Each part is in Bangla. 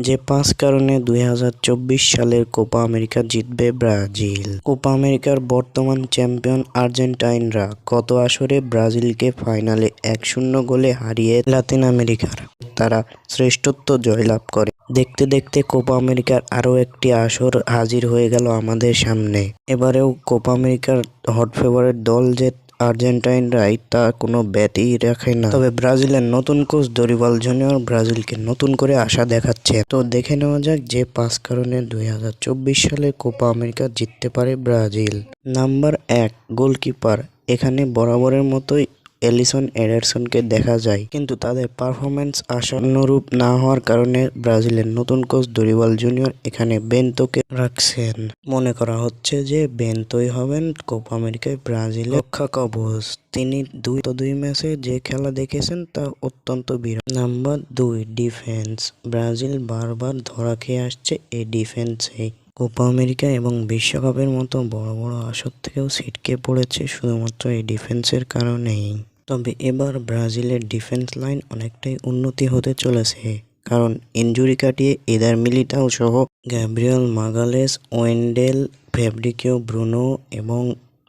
যে পাঁচ কারণে দুই হাজার চব্বিশ সালের কোপা আমেরিকা জিতবে ব্রাজিল। কোপা আমেরিকার বর্তমান চ্যাম্পিয়ন আর্জেন্টাইনরা গত আসরে ব্রাজিলকে ফাইনালে এক শূন্য গোলে হারিয়ে লাতিন আমেরিকার তারা শ্রেষ্ঠত্ব জয়লাভ করে। দেখতে দেখতে কোপা আমেরিকার আরও একটি আসর হাজির হয়ে গেল আমাদের সামনে। এবারেও কোপা আমেরিকার হট ফেভারিট দল যে আর্জেন্টাইনরাই তা কোনো ব্যাটই রাখে না। তবে ব্রাজিলের নতুন কোচ দরিবাল জুনিয়র ব্রাজিলকে নতুন করে আশা দেখাচ্ছে। তো দেখে নেওয়া যাক যে পাঁচ কারণে দুই হাজার চব্বিশ সালে কোপা আমেরিকা জিততে পারে ব্রাজিল। নাম্বার এক, গোলকিপার। এখানে বরাবরের মতোই এলিসন এডারসনকে দেখা যায়। কিন্তু তাদের পারফরমেন্স আশানুরূপ না হওয়ার কারণে ব্রাজিলের নতুন কোচ দরিবাল জুনিয়র এখানে বেন্তোকে রাখছেন। মনে করা হচ্ছে যে বেন্তোই হবেন কোপা আমেরিকায় ব্রাজিলের রক্ষা কবচ। তিনি দুই তো দুই ম্যাচে যে খেলা দেখেছেন তা অত্যন্ত বিরল। নাম্বার দুই, ডিফেন্স। ব্রাজিল বারবার ধরা খেয়ে আসছে এই ডিফেন্সে। কোপা আমেরিকা এবং বিশ্বকাপের মতো বড় বড় আসর থেকেও ছিটকে পড়েছে শুধুমাত্র এই ডিফেন্সের কারণেই। তবে এবার ব্রাজিলের ডিফেন্স লাইন অনেকটাই উন্নতি হতে চলেছে। কারণ ইনজুরি কাটিয়ে এদার মিলিটাও সহ Gabriel Magalhaes, Wendell Fabricio Bruno এবং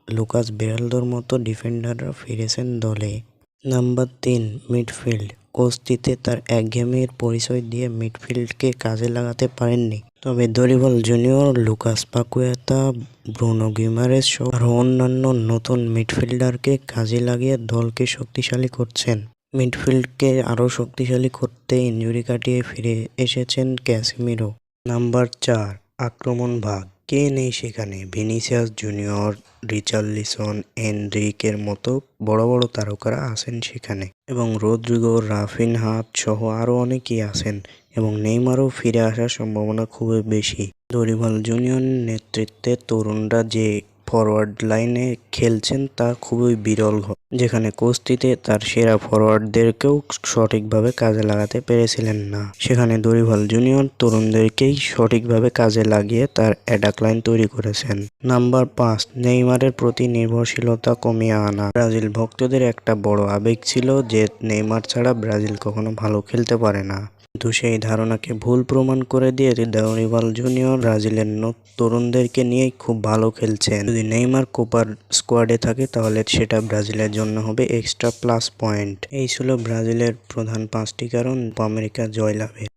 লুকাস বেরালদোর মতো ডিফেন্ডাররা ফিরেছেন দলে। নাম্বার তিন, মিডফিল্ড। কোচটিতে তার একঘেয়েমির পরিচয় দিয়ে মিডফিল্ডকে কাজে লাগাতে পারেননি। তবে Dorival Junior Lucas Paqueta, Bruno Guimaraes সহ আরও অন্যান্য নতুন মিডফিল্ডারকে কাজে লাগিয়ে দলকে শক্তিশালী করছেন। মিডফিল্ডকে আরও শক্তিশালী করতে ইঞ্জুরি কাটিয়ে ফিরে এসেছেন ক্যাসিমিরো। নাম্বার চার, আক্রমণ ভাগ। কে নেই সেখানে? ভিনিসিয়াস জুনিয়র, রিচার্লিসন, এনরিকের মতো বড় বড় তারকারা আছেন সেখানে এবং রোদ্রিগো রাফিনহাত সহ আরও অনেকেই আছেন এবং নেইমারও ফিরে আসার সম্ভাবনা খুবই বেশি। দরিভাল জুনিয়র নেতৃত্বে তরুণরা যে ফরওয়ার্ড লাইনে খেলছেন তা খুবই বিরল যেখানে কুস্তিতে তার সেরা ফরওয়ার্ডদেরকেও সঠিকভাবে কাজে লাগাতে পেরেছিলেন না। সেখানে দরিভাল জুনিয়র তরুণদেরকেই সঠিকভাবে কাজে লাগিয়ে তার অ্যাটাক লাইন তৈরি করেছেন। নাম্বার পাঁচ, নেইমারের প্রতি নির্ভরশীলতা কমিয়ে আনা। ব্রাজিল ভক্তদের একটা বড় আবেগ ছিল যে নেইমার ছাড়া ব্রাজিল কখনো ভালো খেলতে পারে না। কিন্তু সেই ধারণাকে ভুল প্রমাণ করে দিয়ে দরিভাল জুনিয়র ব্রাজিলের তরুণদেরকে নিয়ে খুব ভালো খেলছেন। যদি নেইমার কোপার স্কোয়াডে থাকে, তাহলে সেটা ব্রাজিলের জন্য হবে এক্সট্রা প্লাস পয়েন্ট। এই ছিল ব্রাজিলের প্রধান পাঁচটি কারণ, আমেরিকা জয়লাভের